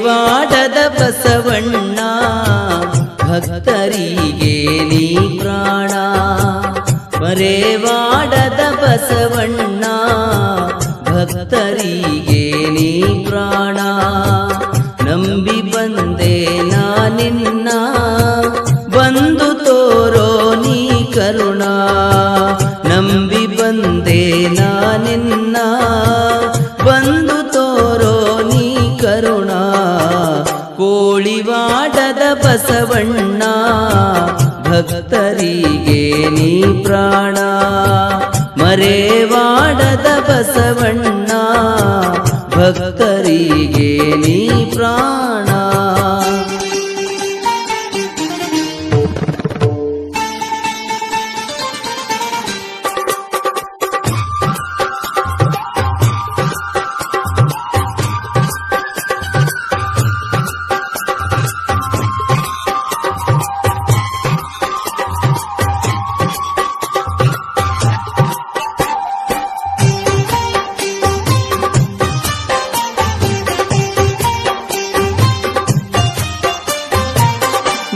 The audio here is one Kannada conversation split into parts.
ಕೋಳಿವಾಡದ ಬಸವಣ್ಣ ಭಕ್ತರಿಗೆ ನೀ ಪ್ರಾಣ. ಮರೆವಾಡದ ಬಸವಣ್ಣ ಭಕ್ತರಿಗೆ ಬಸವಣ್ಣ ಭಕ್ತರಿಗೆ ನೀ ಪ್ರಾಣ. ಮರೆವಾಡದ ಬಸವಣ್ಣ ಭಕ್ತರಿಗೆ ನೀ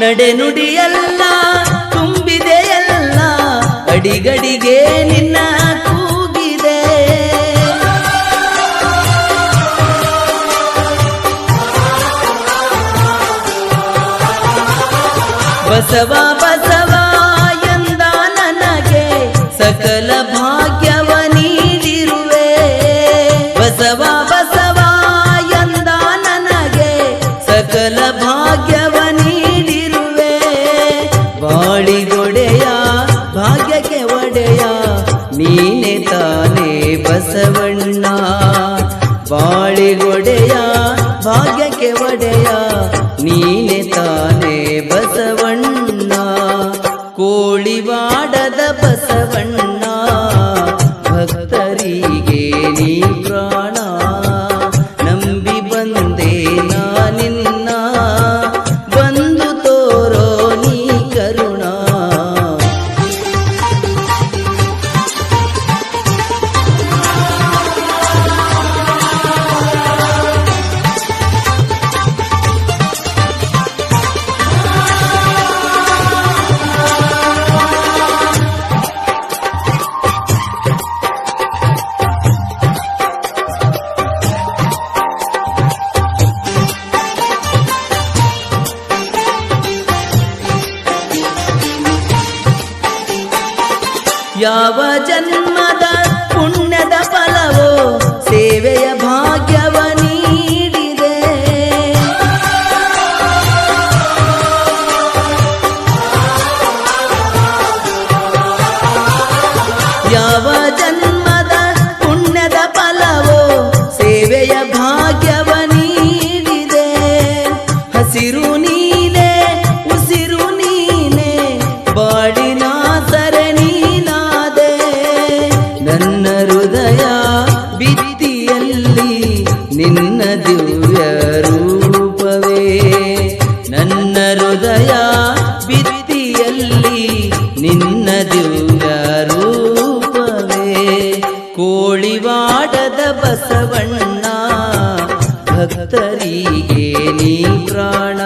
ನಡೆನುಡಿಯಲ್ಲ ತುಂಬಿದೆಯಲ್ಲ ಅಡಿಗಡಿಗೆ ನಿನ್ನ ಕೂಗಿದೆ. ಬಸವ ಬಸವ ಎಂದ ನನಗೆ ಸಕಲ ಒಡೆಯ ನೀನೆ ತಾನೇ ಬಸವಣ್ಣ. ಬಾಳಿಗೊಡೆಯ ಭಾಗ್ಯಕ್ಕೆ ಒಡೆಯ ನೀನೆ ತಾನೇ ಬಸವಣ್ಣ. ಕೋಳಿವಾಡದ ಬಸವಣ್ಣ যাওয়া ಭಕ್ತರಿಗೆ ನೀ ಪ್ರಾಣ.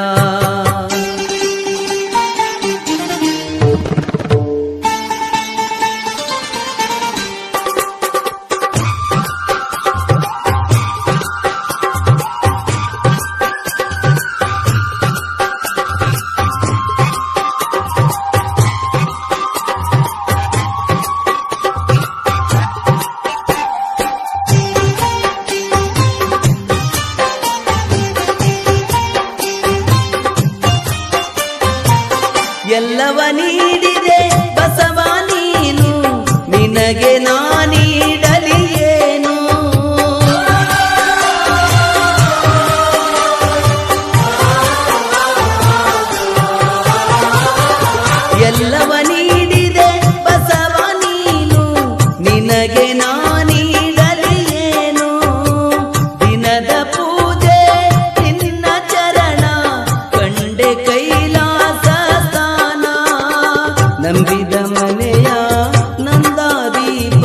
ಎಲ್ಲವ ನೀಡಿದೆ, ಬಸವ ನೀನು, ನಿನಗೆ ನಾನೀಡಲಿ ಏನು ದಿನದ ಪೂಜೆ, ನಿನ್ನ ಚರಣ, ಕಂಡೆ ಕೈಲಾಸ ಸ್ಥಾನ. ನಂಬಿದ ಮನೆಯ ನಂದಾದೀಪ,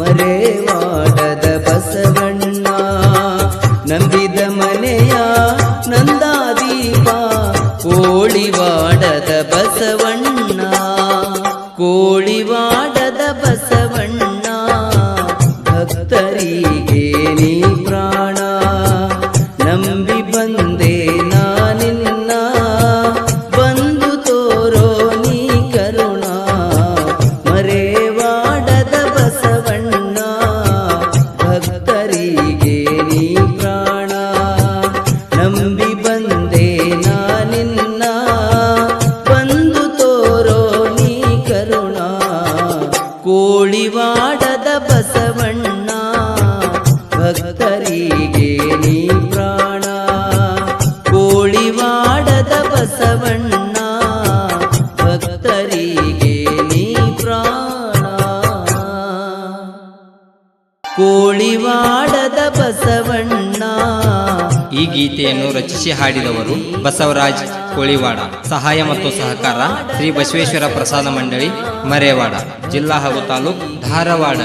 ಮರೆವಾಡದ ಬಸವಣ್ಣ. ನಂಬಿದ ಮನೆಯ ನಂದಾದೀಪ, ಕೋಳಿವಾಡದ ಬಸವಣ್ಣ. கோழிவாட ಕೋಳಿವಾಡದ ಬಸವಣ್ಣ. ಗೀತೆಯನ್ನು ರಚಿಸಿ ಹಾಡಿದವರು ಬಸವರಾಜ್ ಕೋಳಿವಾಡ. ಸಹಾಯ ಮತ್ತು ಸಹಕಾರ ಶ್ರೀ ಬಸವೇಶ್ವರ ಪ್ರಸಾದ ಮಂಡಳಿ ಮರೇವಾಡ, ಜಿಲ್ಲಾ ಹಾಗೂ ತಾಲೂಕು ಧಾರವಾಡ.